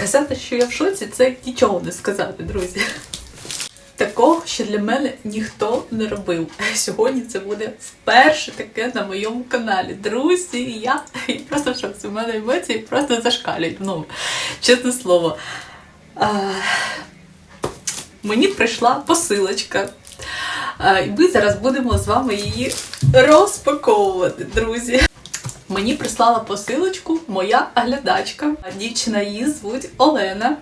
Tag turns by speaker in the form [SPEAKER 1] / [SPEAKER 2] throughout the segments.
[SPEAKER 1] Сказати, що я в шоці, це нічого не сказати, друзі. Такого ще для мене ніхто не робив. Сьогодні це буде вперше таке на моєму каналі. Друзі, я, я просто в шоці. У мене емоції просто зашкалюють. Ну, чесне слово. А, мені прийшла посилочка. І ми зараз будемо з вами її розпаковувати, друзі. Мені прислала посилочку моя глядачка. Дівчина її звуть Олена.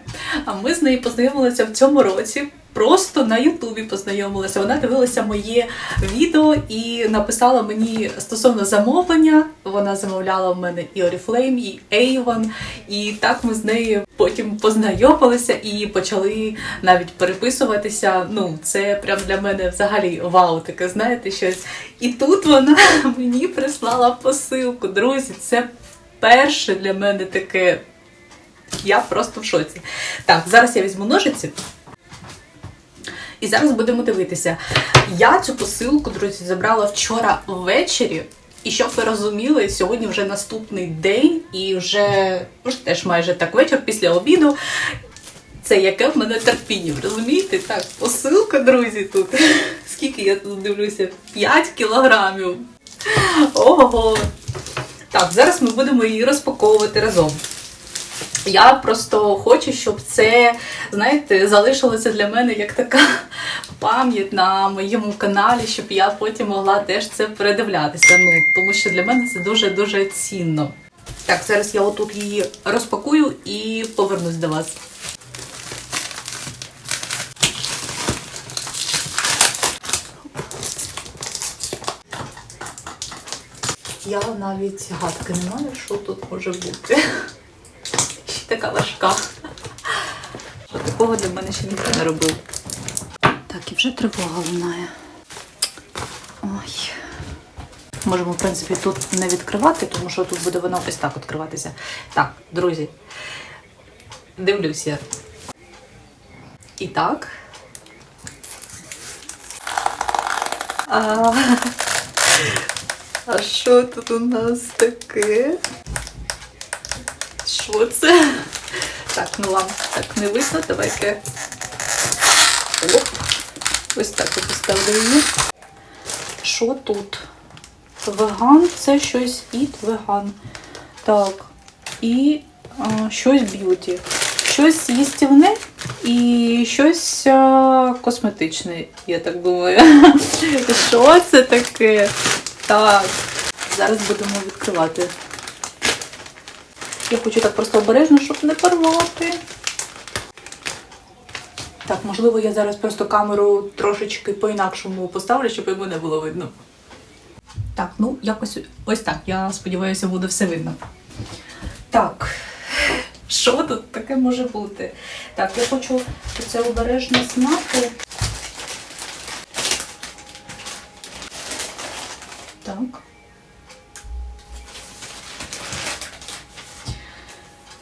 [SPEAKER 1] А ми з нею познайомилися в цьому році. Просто на Ютубі познайомилися. Вона дивилася моє відео і написала мені стосовно замовлення. Вона замовляла в мене і Oriflame, і Avon. І так ми з нею потім познайомилися і почали навіть переписуватися. Ну, це прям для мене взагалі вау, таке, знаєте, щось. І тут вона мені прислала посилку. Друзі, це перше для мене таке. Я просто в шоці. Так, зараз я візьму ножиці. І зараз будемо дивитися. Я цю посилку, друзі, забрала вчора ввечері. І щоб ви розуміли, сьогодні вже наступний день, і вже, вже теж майже так вечір після обіду. Це яке в мене терпіння, розумієте? Так, посилка, друзі, тут. Скільки я тут дивлюся? 5 кілограмів. Ого! Так, зараз ми будемо її розпаковувати разом. Я просто хочу, щоб це, знаєте, залишилося для мене як така пам'ять на моєму каналі, щоб я потім могла теж це передивлятися. Ну, тому що для мене це дуже-дуже цінно. Так, зараз я отут її розпакую і повернусь до вас. Я навіть гадки не маю, що тут може бути. Така важка. Що такого для мене ще ніхто не робив. Так, і вже тривога лунає. Ой. Можемо, в принципі, тут не відкривати, тому що тут буде воно ось так відкриватися. Так, друзі, дивлюся. І так. А що тут у нас таке? Що це? Так, ну вам так не видно, давайте. Оп. Ось так поставлю її. Що тут? Веган, це щось від веган. Так. І а, щось б'юті. Щось їстівне і щось а, косметичне, я так думаю. Що це таке? Так. Зараз будемо відкривати. Я хочу так просто обережно, щоб не порвати. Так, можливо, я зараз просто камеру трошечки по-інакшому поставлю, щоб йому не було видно. Так, ну якось ось так. Я сподіваюся, буде все видно. Так, що тут таке може бути? Так, я хочу це обережно зняти. Так.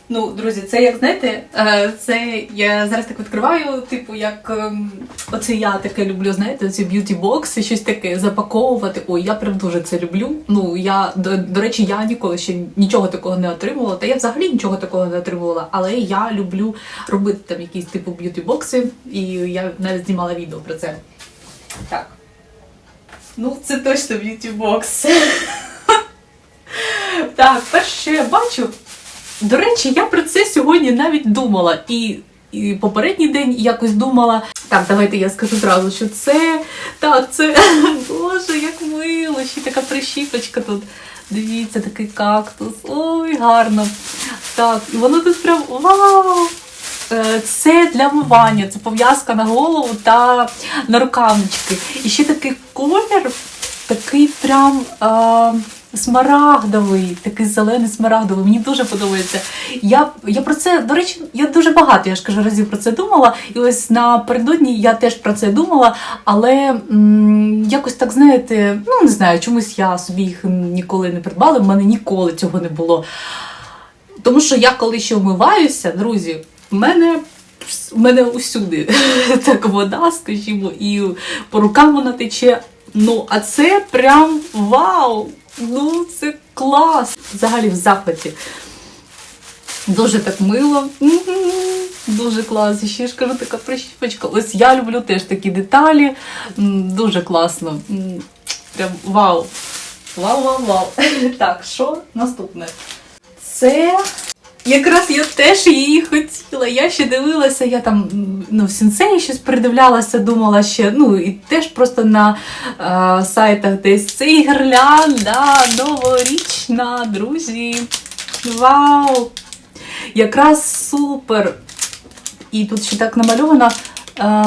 [SPEAKER 1] Ну, друзі, це як знаєте, е, це я зараз так відкриваю, типу, як ем, оце я таке люблю, знаєте, ці б'юті бокси, щось таке запаковувати. Ой, я прям дуже це люблю. Ну я до, до речі, я ніколи ще нічого такого не отримувала. Та я взагалі нічого такого не отримувала, але я люблю робити там якісь типу б'юті бокси, і я навіть знімала відео про це. Так. Ну, це точно б'юті бокс. Так, перше, що я бачу. До речі, я про це сьогодні навіть думала. І, і попередній день якось думала. Так, давайте я скажу зразу, що це. Так, це. Боже, як мило! Ще така прищіпочка тут. Дивіться, такий кактус. Ой, гарно. Так, і воно тут прям вау! Е, Це для вмивання, це пов'язка на голову та на рукавнички. І ще такий колір, такий прям. Е, Смарагдовий, такий зелений смарагдовий. Мені дуже подобається. Я я про це, до речі, я дуже багато, я ж кажу, разів про це думала. І ось напередодні я теж про це думала, але м, якось так, знаєте, ну не знаю, чомусь я собі їх ніколи не придбала, в мене ніколи цього не було. Тому що я коли ще вмиваюся, друзі, в мене. В мене усюди так вода, скажімо, і по рукам вона тече. Ну, а це прям вау! Ну, це клас! Взагалі в захваті. Дуже так мило. Дуже клас. І ще ж кажу, така прищіпочка. Ось я люблю теж такі деталі. Дуже класно. Прям вау. Вау, вау, вау. Так, що наступне? Це якраз я теж її хотіла. Я ще дивилася, я там ну, в сенсеї щось придивлялася, думала ще, ну і теж просто на е, сайтах десь цей гірлянда новорічна, друзі. Вау! Якраз супер. І тут ще так намальовано. Е,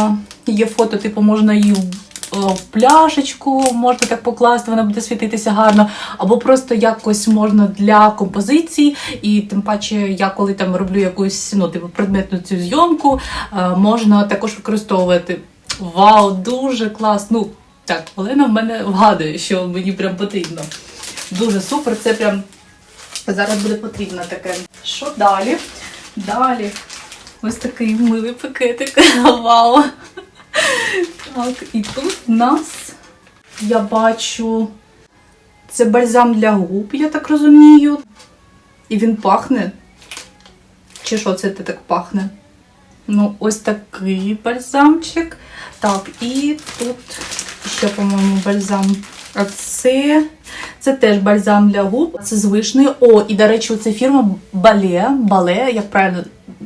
[SPEAKER 1] є фото, типу, можна її е, пляшечку, можна так покласти, вона буде світитися гарно. Або просто якось можна для композиції. І тим паче, я коли там роблю якусь ну, типу, предметну цю зйомку, е, можна також використовувати. Вау, дуже класно. Ну, так, Олена в мене вгадує, що мені прям потрібно. Дуже супер, це прям зараз буде потрібно таке. Що далі? Далі. Ось такий милий пакетик. Вау! Так, і тут в нас я бачу це бальзам для губ, я так розумію. І він пахне. Чи що це так пахне? Ну, ось такий бальзамчик. Так, і тут ще, по-моєму, бальзам. Це, це теж бальзам для губ. Це з. О, і, до речі, це фірма Бале. Бале, як правильно,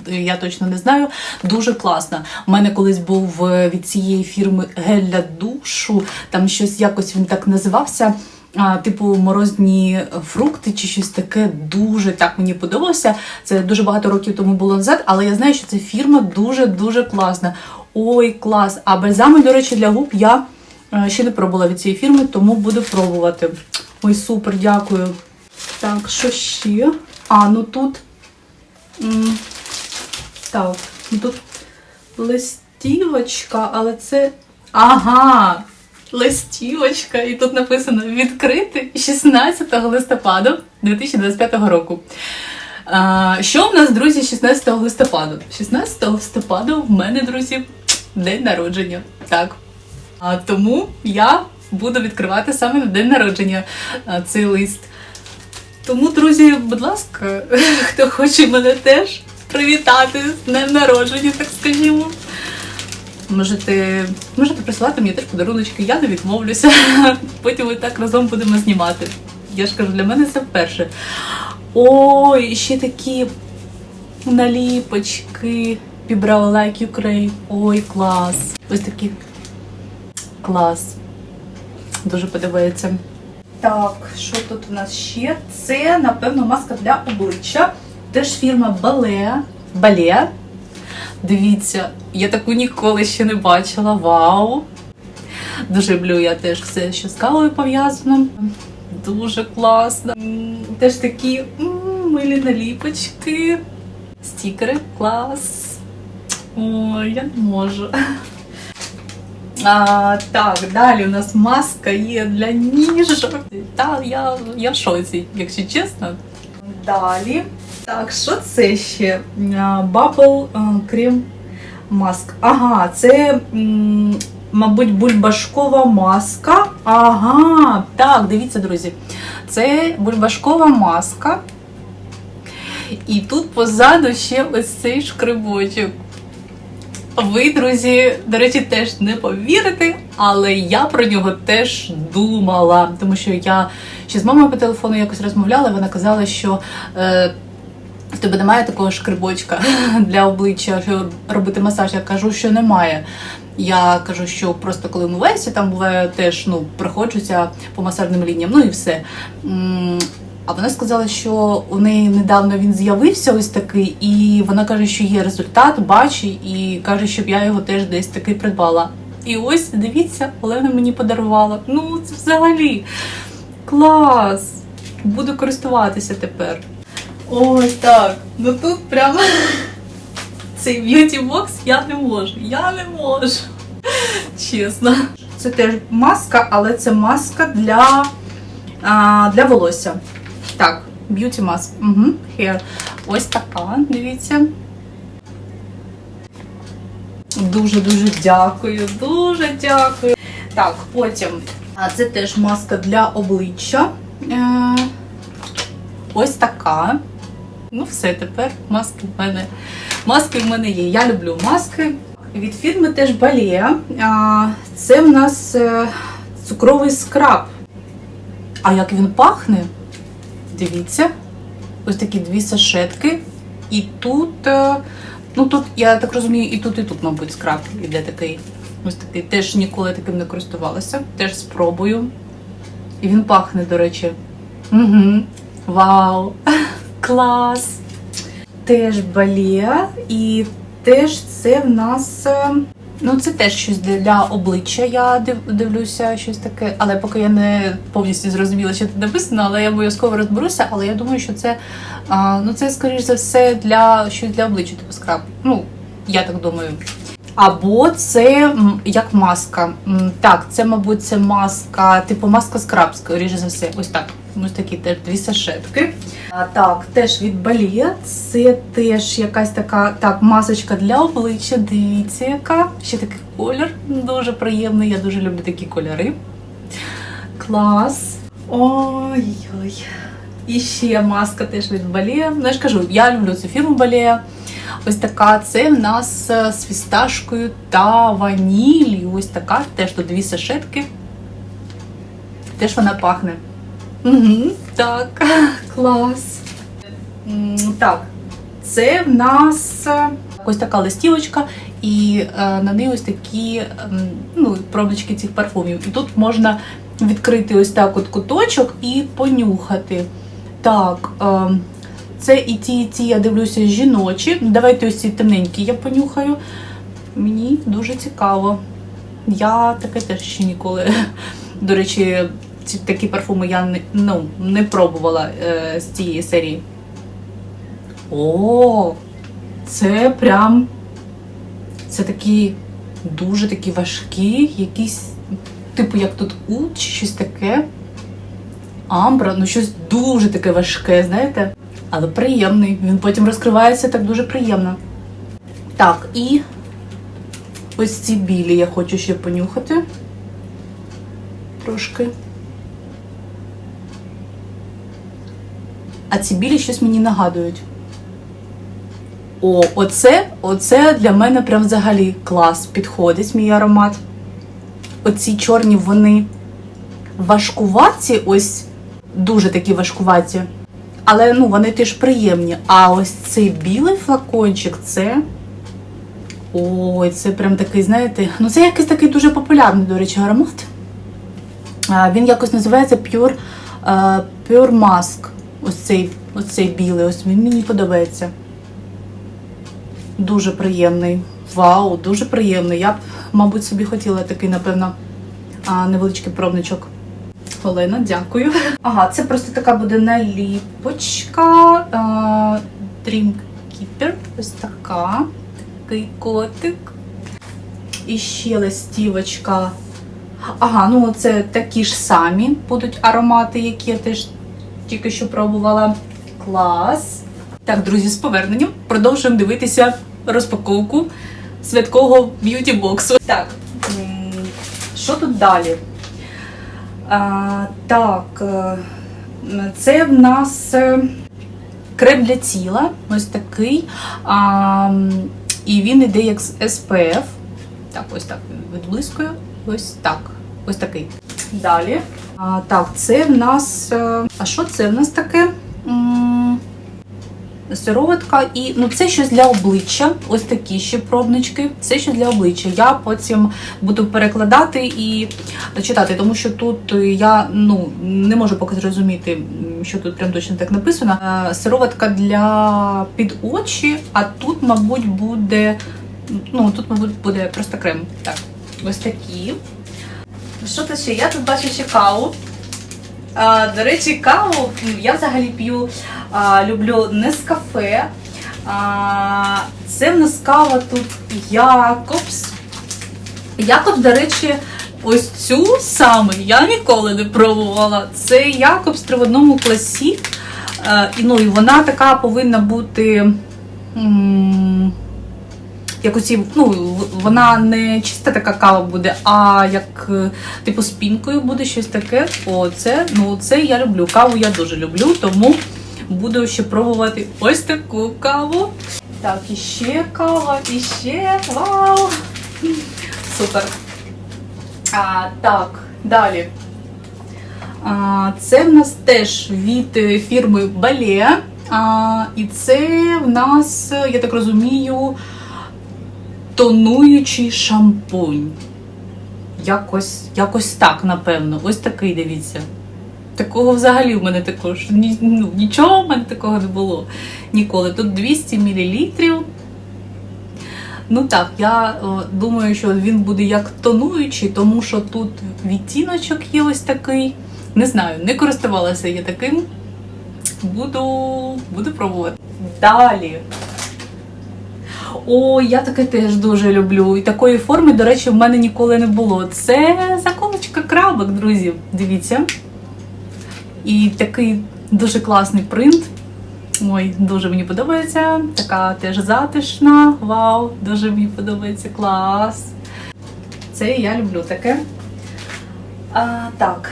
[SPEAKER 1] я точно не знаю. Дуже класна. У мене колись був е, від цієї фірми гель для душу. Там щось якось він так називався. А, типу морозні фрукти чи щось таке дуже так мені подобалося. Це дуже багато років тому було назад, але я знаю, що ця фірма дуже-дуже класна. Ой, клас! А бальзами, до речі, для губ я ще не пробувала від цієї фірми, тому буду пробувати. Ой, супер, дякую. Так, що ще? А, ну тут. Так, ну тут листівочка, але це. Ага! Листівочка, і тут написано відкрити 16 листопада 2025 року. А, що в нас, друзі, 16 листопада? 16 листопада в мене, друзі, день народження. Так. Тому я буду відкривати саме на день народження цей лист. Тому, друзі, будь ласка, хто хоче мене теж привітати з днем народження, так скажімо. Можете, можете присилати мені теж подаруночки, я не відмовлюся. Потім ми так разом будемо знімати. Я ж кажу, для мене це вперше. Ой, ще такі наліпочки. Пібрала Like Ukraine. Ой, клас. Ось такі. Клас. Дуже подобається. Так, що тут у нас ще? Це, напевно, маска для обличчя. Теж фірма Бале. Бале. Дивіться, я таку ніколи ще не бачила. Вау! Дуже люблю я теж все, що з кавою пов'язано. Дуже класно. Теж такі м, милі наліпочки. Стікери, клас. Ой, я не можу. А, так, далі у нас маска є для ніжок. Та я, я в шоці, якщо чесно. Далі. Так, що це ще? Bubble Cream Mask. Ага, це, мабуть, бульбашкова маска. Ага, так, дивіться, друзі. Це бульбашкова маска. І тут позаду ще ось цей шкрибочок. Ви, друзі, до речі, теж не повірите, але я про нього теж думала, тому що я ще з мамою по телефону якось розмовляла, вона казала, що е, в тебе немає такого шкрибочка для обличчя, що робити масаж. Я кажу, що немає. Я кажу, що просто коли миваюся, там буває теж ну, проходжуся по масажним лініям, ну і все. А вона сказала, що у неї недавно він з'явився ось такий, і вона каже, що є результат, бачить, і каже, щоб я його теж десь такий придбала. І ось дивіться, Олена мені подарувала. Ну, це взагалі клас! Буду користуватися тепер. Ой, так. Ну тут прямо цей б'юті бокс я не можу. Я не можу. Чесно. Це теж маска, але це маска для, а, для волосся. Так, б'юті маск. Угу, hair. Ось така, дивіться. Дуже-дуже дякую, дуже дякую. Так, потім. Це теж маска для обличчя. Е, ось така. Ну, все, тепер маски в мене. Маски в мене є. Я люблю маски. Від фірми теж Балія. Це в нас е, цукровий скраб. А як він пахне? Дивіться. Ось такі дві сашетки. І тут, е, ну тут, я так розумію, і тут, і тут, мабуть, скраб іде такий. Ось такий. Теж ніколи таким не користувалася. Теж спробую. І він пахне, до речі. Угу. Вау! Клас! Теж балія. І теж це в нас. Ну, це теж щось для- обличчя. Я дивлюся, щось таке. Але поки я не повністю зрозуміла, що тут написано, але я обов'язково розберуся. Але я думаю, що це а, ну це скоріш за все для щось для обличчя, типу скраб. Ну, я так думаю. Або це як маска. Так, це, мабуть, це маска, типу маска скраб, скоріше за все. Ось так. Ось такі теж дві сашетки. А, так, теж від Балія. Це теж якась така так, масочка для обличчя. Дивіться, яка. Ще такий колір. Дуже приємний. Я дуже люблю такі кольори. Клас. Ой-ой. І ще маска теж від Балія. Ну, я ж кажу, я люблю цю фірму Балія. Ось така, це в нас е, з фісташкою та ванілью. Ось така, теж тут дві сашетки. Теж вона пахне. Так, клас. Так, це в нас е, ось така листівочка, і е, на ній ось такі ем, ну, пробнички цих парфумів. І тут можна відкрити ось так от куточок і понюхати. Так, е, це і ті, і ті, я дивлюся, жіночі. Давайте ось ці темненькі я понюхаю. Мені дуже цікаво. Я таке теж ще ніколи. До речі, такі парфуми я не, ну, не пробувала е, з цієї серії. О, це прям. Це такі дуже такі важкі, якісь, типу, як тут ут, чи щось таке. Амбра, ну щось дуже таке важке, знаєте? Але приємний. Він потім розкривається так дуже приємно. Так, і ось ці білі я хочу ще понюхати. Трошки. А ці білі щось мені нагадують. О, оце, оце для мене прям взагалі клас. Підходить мій аромат. Оці чорні вони важкуваті, ось дуже такі важкуваті. Але ну, вони теж приємні. А ось цей білий флакончик це. Ой, це прям такий, знаєте, ну це якийсь такий дуже популярний, до речі, аромат. Він якось називається Pure, е, Pure Mask. Ось цей, ось цей білий, ось він мені подобається. Дуже приємний. Вау, дуже приємний. Я б, мабуть, собі хотіла такий, напевно, невеличкий пробничок. Олена, дякую. Ага, це просто така буде наліпочка. Dream Keeper. Ось така. Такий котик. І ще листівочка. Ага, ну це такі ж самі будуть аромати, які я теж тільки що пробувала. Клас. Так, друзі, з поверненням продовжуємо дивитися розпаковку святкового б'юті-боксу. Так, що тут далі? А, так, е, це в нас е, крем для тіла, ось такий. А, і він іде як з SPF. Так, ось так відблискує. Ось так. Ось такий. Далі. А, так, це в нас. е, А що це в нас таке? Сироватка і ну це щось для обличчя. Ось такі ще пробнички. Це щось для обличчя. Я потім буду перекладати і читати, тому що тут я ну не можу поки зрозуміти, що тут прям точно так написано. Е, Сироватка для під очі, а тут, мабуть, буде. Ну тут, мабуть, буде просто крем. Так, ось такі. Що тут ще? Я тут бачу ще каву. А, до речі, каву я взагалі п'ю, а, люблю Нескафе. А, це в нас кава тут Якобс. Якобс, до речі, ось цю саме я ніколи не пробувала. Це Якобс три в одному класі. А, ну, і вона така повинна бути. м, як оці, ну, вона не чиста така кава буде, а як е, типу з пінкою буде щось таке. О, це, ну це я люблю. Каву я дуже люблю, тому буду ще пробувати ось таку каву. Так, і ще кава, і ще вау! Супер. А, так, далі. А, це в нас теж від фірми Бале. І це в нас, я так розумію, тонуючий шампунь. Якось, якось так, напевно. Ось такий, дивіться. Такого взагалі в мене також. Ні, ну, нічого в мене такого не було ніколи. Тут 200 мл. Ну так, я о, думаю, що він буде як тонуючий, тому що тут відтіночок є ось такий. Не знаю, не користувалася я таким. Буду, буду пробувати. Далі. О, я таке теж дуже люблю. І такої форми, до речі, в мене ніколи не було. Це заколочка крабок, друзі. Дивіться. І такий дуже класний принт. Ой, дуже мені подобається. Така теж затишна. Вау, дуже мені подобається клас. Це я люблю таке. А, так.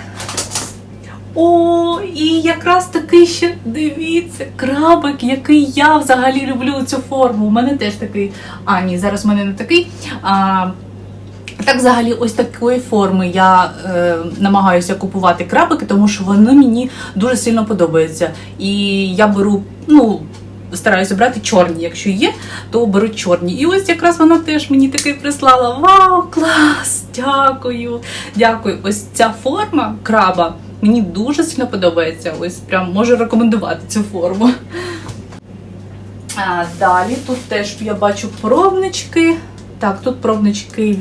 [SPEAKER 1] О, і якраз такий ще дивіться, крабик, який я взагалі люблю цю форму. У мене теж такий. А, ні, зараз в мене не такий. А, так, взагалі, ось такої форми я е, намагаюся купувати крабики, тому що вони мені дуже сильно подобаються. І я беру, ну, стараюся брати чорні. Якщо є, то беру чорні. І ось якраз вона теж мені такий прислала. Вау, клас! Дякую! Дякую! Ось ця форма краба мені дуже сильно подобається. Ось прям можу рекомендувати цю форму. А, далі тут теж я бачу пробнички. Так, тут пробнички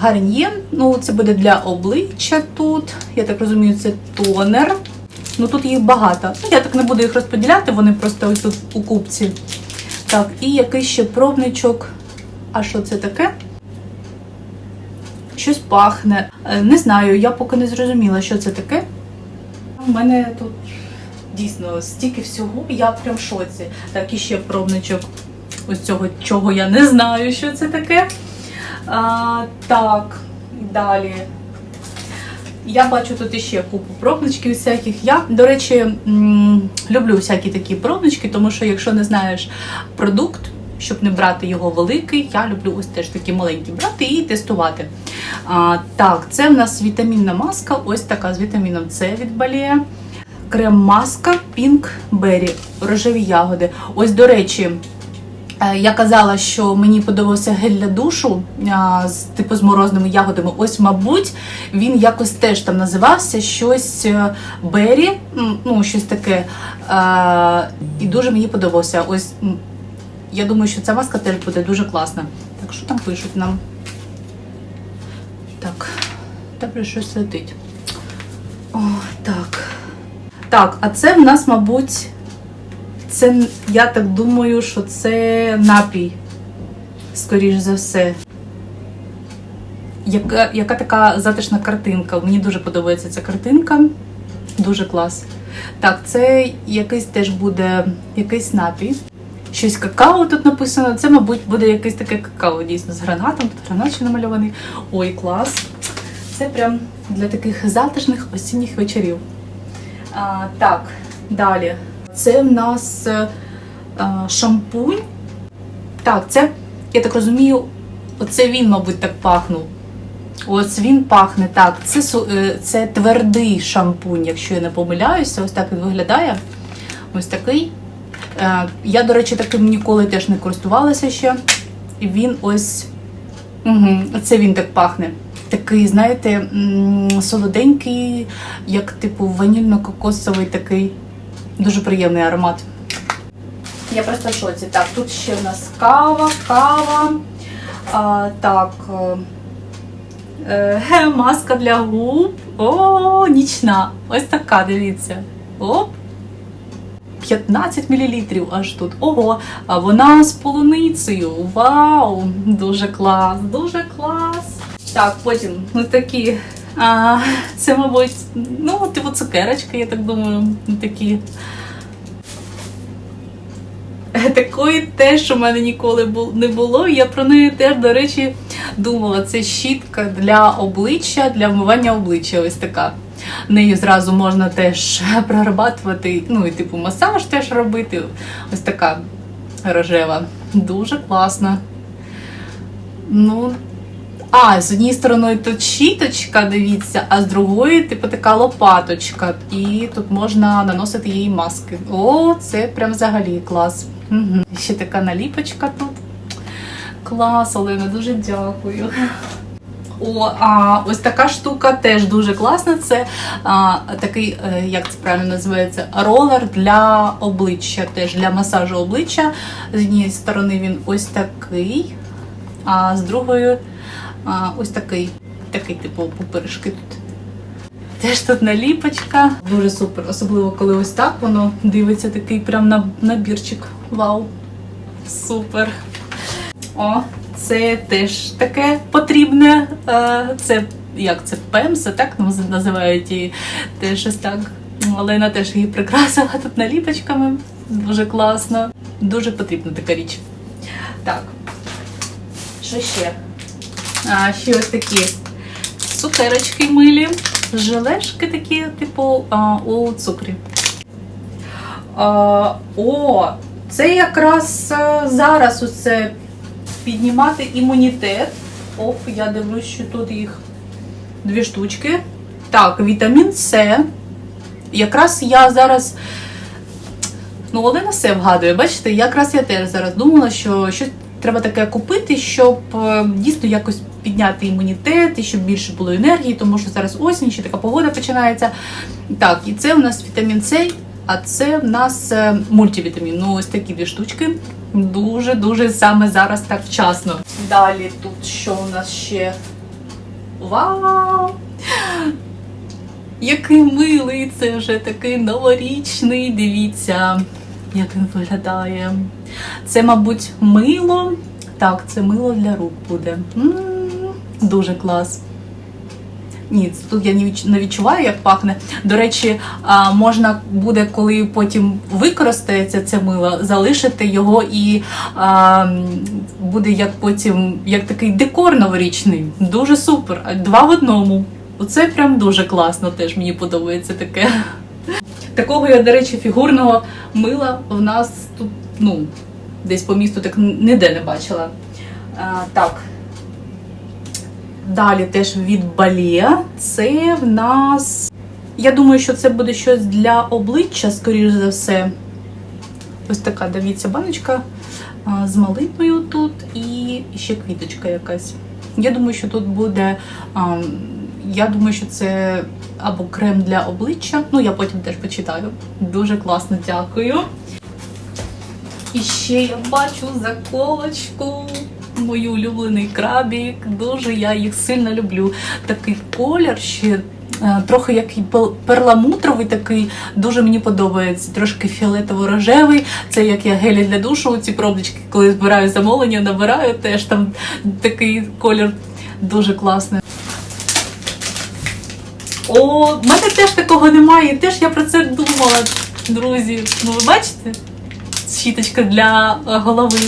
[SPEAKER 1] Гарньє. Ну, це буде для обличчя тут. Я так розумію, це тонер. Ну тут їх багато. Ну, я так не буду їх розподіляти, вони просто ось тут у купці. Так, і якийсь ще пробничок. А що це таке? Щось пахне. Е, Не знаю, я поки не зрозуміла, що це таке. У мене тут дійсно стільки всього, я прям в шоці. Так, і ще пробничок ось цього, чого я не знаю, що це таке. А, так, далі. Я бачу тут іще купу пробничків всяких. Я, до речі, люблю всякі такі пробнички, тому що якщо не знаєш продукт, щоб не брати його великий, я люблю ось теж такі маленькі брати і тестувати. А, так, це в нас вітамінна маска, ось така з вітаміном С від Балія. Крем-маска Pink Berry, рожеві ягоди. Ось, до речі, Е, Я казала, що мені подобався гель для душу з типу з морозними ягодами. Ось, мабуть, він якось теж там називався щось Бері, ну щось таке. І дуже мені подобався. Ось я думаю, що ця маска теж буде дуже класна. Так, що там пишуть нам? Добре, щось летить. О, так. Так, а це в нас, мабуть. Це, я так думаю, що це напій, скоріш за все. Яка, яка така затишна картинка. Мені дуже подобається ця картинка. Дуже клас. Так, це якийсь теж буде якийсь напій. Щось какао тут написано. Це, мабуть, буде якесь таке какао, дійсно, з гранатом. Тут гранат ще намальований. Ой, клас. Це прям для таких затишних осінніх вечорів. А, так, далі. Це в нас е, е, шампунь. Так, це, я так розумію, оце він, мабуть, так пахнув. Ось він пахне так. Це, е, це твердий шампунь, якщо я не помиляюся. Ось так він виглядає. Ось такий. Я, до речі, таким ніколи теж не користувалася ще. І він ось. Угу, це він так пахне. Такий, знаєте, солоденький, як типу ванільно-кокосовий такий. Дуже приємний аромат. Я просто в шоці. Так, тут ще в нас кава, кава. А, так. Е, е, маска для губ. О, нічна. Ось така, дивіться. Оп. 15 мл аж тут. Ого, а вона з полуницею. Вау! Дуже клас, дуже клас. Так, потім ось такі. А, це, мабуть, ну, типу цукерочки, я так думаю, такі. Такої теж у мене ніколи не було. Я про неї теж, до речі, думала. Це щітка для обличчя, для вмивання обличчя. Ось така. Нею зразу можна теж прорабатувати, ну і типу масаж теж робити. Ось така рожева. Дуже класна. Ну, а, з однієї сторони тут щіточка, дивіться, а з другої, типу, така лопаточка. І тут можна наносити їй маски. О, це прям взагалі клас. Угу. Ще така наліпочка тут. Клас, Олена, дуже дякую. О, а ось така штука теж дуже класна. Це а, такий, е, як це правильно називається, ролер для обличчя, теж для масажу обличчя. З однієї сторони він ось такий, а з другої а, ось такий, такий, типу, пупиришки тут. Теж тут наліпочка. Дуже супер, особливо коли ось так воно дивиться такий прям на набірчик. Вау! Супер! О, це теж таке потрібне. е, Це як це пемса, так наз- називають її. Теж ось так. Олена теж її прикрасила тут наліпочками. Дуже класно. Дуже потрібна така річ. Так. Що ще? Ще ось такі цукерочки милі, желешки такі, типу, у цукрі. О, це якраз е, зараз усе піднімати імунітет. Оп, я дивлюсь, що тут їх дві штучки. Так, вітамін С. Якраз я зараз. Ну, Олена все вгадує, бачите, якраз я теж зараз думала, що щось треба таке купити, щоб е, дійсно якось підняти імунітет і щоб більше було енергії, тому що зараз осінь, ще така погода починається. Так, і це у нас вітамін С, а це в нас е, мультивітамін. Ну, ось такі дві штучки. Дуже-дуже саме зараз так вчасно. Далі тут що у нас ще? Вау! Який милий, це вже такий новорічний. Дивіться, як він виглядає. Це, мабуть, мило. Так, це мило для рук буде. Дуже клас. Ні, тут я не відчуваю, як пахне. До речі, можна буде, коли потім використається це мило, залишити його і а, буде як потім як такий декор новорічний. Дуже супер. Два в одному. Оце прям дуже класно, теж мені подобається таке. Такого я, до речі, фігурного мила в нас тут, ну, десь по місту так ніде не бачила. А, так. Далі теж від балія. Це в нас. Я думаю, що це буде щось для обличчя, скоріш за все. Ось така, дивіться, баночка з малиною тут і ще квіточка якась. Я думаю, що тут буде. а, Я думаю, що це або крем для обличчя. Ну, я потім теж почитаю. Дуже класно, дякую. І ще я бачу заколочку. Мою улюблений крабік. Дуже я їх сильно люблю. Такий колір ще. е, Трохи як перламутровий такий, дуже мені подобається. Трошки фіолетово-рожевий. Це як я гелі для душу, ці пробнички, коли збираю замовлення, набираю, теж там такий колір дуже класний. О, в мене теж такого немає. Теж я про це думала, друзі. Ну, ви бачите? Щіточка для е, голови.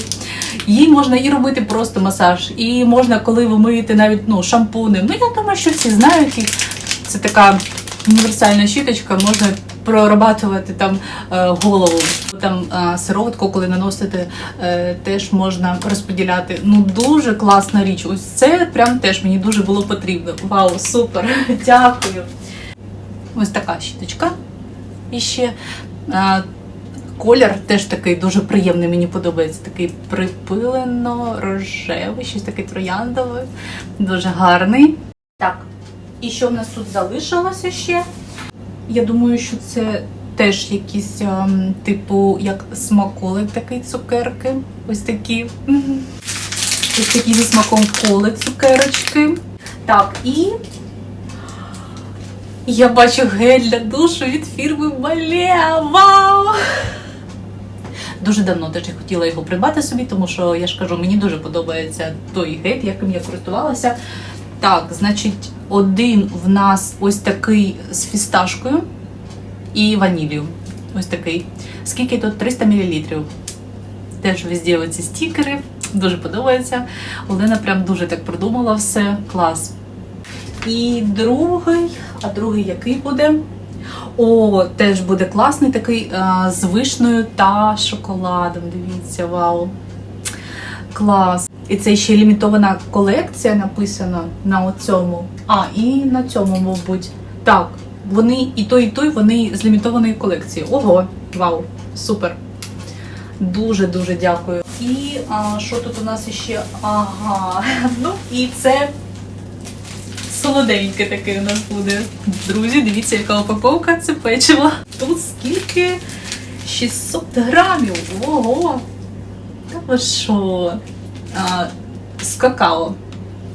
[SPEAKER 1] Їй можна і робити просто масаж, і можна, коли ви миєте навіть ну, шампунем. Ну, я думаю, що всі знають їх. Це така універсальна щіточка, можна прорабатувати там е, голову. Там е, сироватку, коли наносите, е, теж можна розподіляти. Ну, дуже класна річ. Ось це прям теж мені дуже було потрібно. Вау, супер! Дякую. Ось така щіточка. І ще колір теж такий дуже приємний, мені подобається. Такий припилено-рожевий, щось таке трояндове. Дуже гарний. Так, і що в нас тут залишилося ще? Я думаю, що це теж якісь, ем, типу, як смаколик такий цукерки. Ось такі. Ось такі зі смаком коли цукерочки. Так, і я бачу гель для душу від фірми Бале. Вау! Дуже давно теж хотіла його придбати собі, тому що я ж кажу, мені дуже подобається той гель, яким я користувалася. Так, значить, один в нас ось такий з фісташкою і ванілью. Ось такий. Скільки тут? 300 мл. Теж везде оці стікери. Дуже подобається. Олена прям дуже так продумала все. Клас. І другий, а другий який буде? О, теж буде класний такий а, з вишнею та шоколадом. Дивіться, вау. Клас. І це ще лімітована колекція написана на оцьому. А, і на цьому, мабуть. Так, вони і той, і той, вони з лімітованої колекції. Ого, вау, супер. Дуже дуже дякую. І а, що тут у нас ще? Ага. Ну і це солоденьке таке у нас буде. Друзі, дивіться, яка упаковка це печиво. Тут скільки? 600 грамів. Ого! Та що? А, з какао.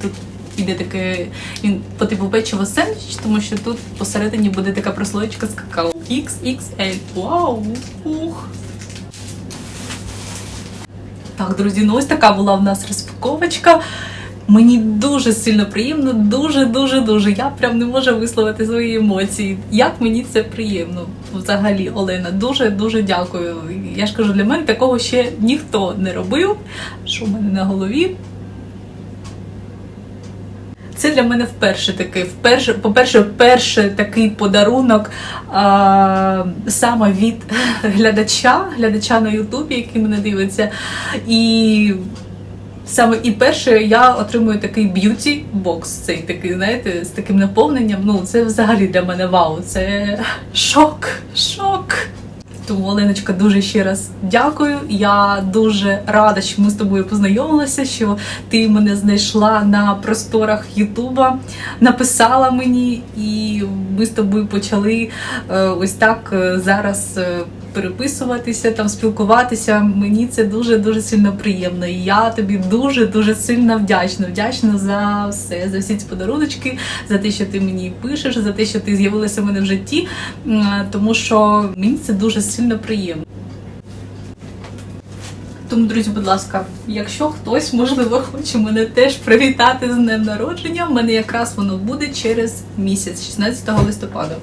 [SPEAKER 1] Тут іде таке, він по типу печиво сендвіч, тому що тут посередині буде така прослоєчка з какао. XXL. Вау! Ух! Так, друзі, ну ось така була в нас розпаковочка. Мені дуже сильно приємно, дуже, дуже. Я прям не можу висловити свої емоції. Як мені це приємно взагалі, Олена. Дуже дуже дякую. Я ж кажу, для мене такого ще ніхто не робив. Що в мене на голові? Це для мене вперше такий, вперше, по-перше, перший такий подарунок а, саме від глядача, глядача на Ютубі, який мене дивиться. І саме і перше я отримую такий б'юті бокс. Цей такий, знаєте, з таким наповненням. Ну, це взагалі для мене вау. Це шок, шок. Тому, Оленочка, дуже ще раз дякую. Я дуже рада, що ми з тобою познайомилися, що ти мене знайшла на просторах Ютуба, написала мені, і ми з тобою почали е, ось так е, зараз е, переписуватися, там спілкуватися. Мені це дуже дуже сильно приємно. І я тобі дуже дуже сильно вдячна. Вдячна за все, за всі ці подаруночки, за те, що ти мені пишеш, за те, що ти з'явилася в мене в житті, тому що мені це дуже сильно приємно. Тому, друзі, будь ласка, якщо хтось, можливо, хоче мене теж привітати з днем народження, в мене якраз воно буде через місяць, 16 листопада.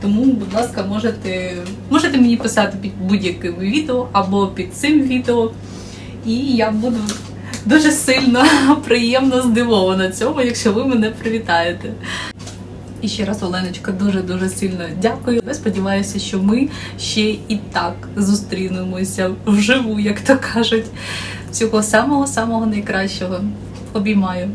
[SPEAKER 1] Тому, будь ласка, можете, можете мені писати під будь-яким відео або під цим відео. І я буду дуже сильно приємно здивована цьому, якщо ви мене привітаєте. І ще раз, Оленочка, дуже-дуже сильно дякую. Я сподіваюся, що ми ще і так зустрінемося вживу, як то кажуть. Всього самого-самого найкращого. Обіймаю.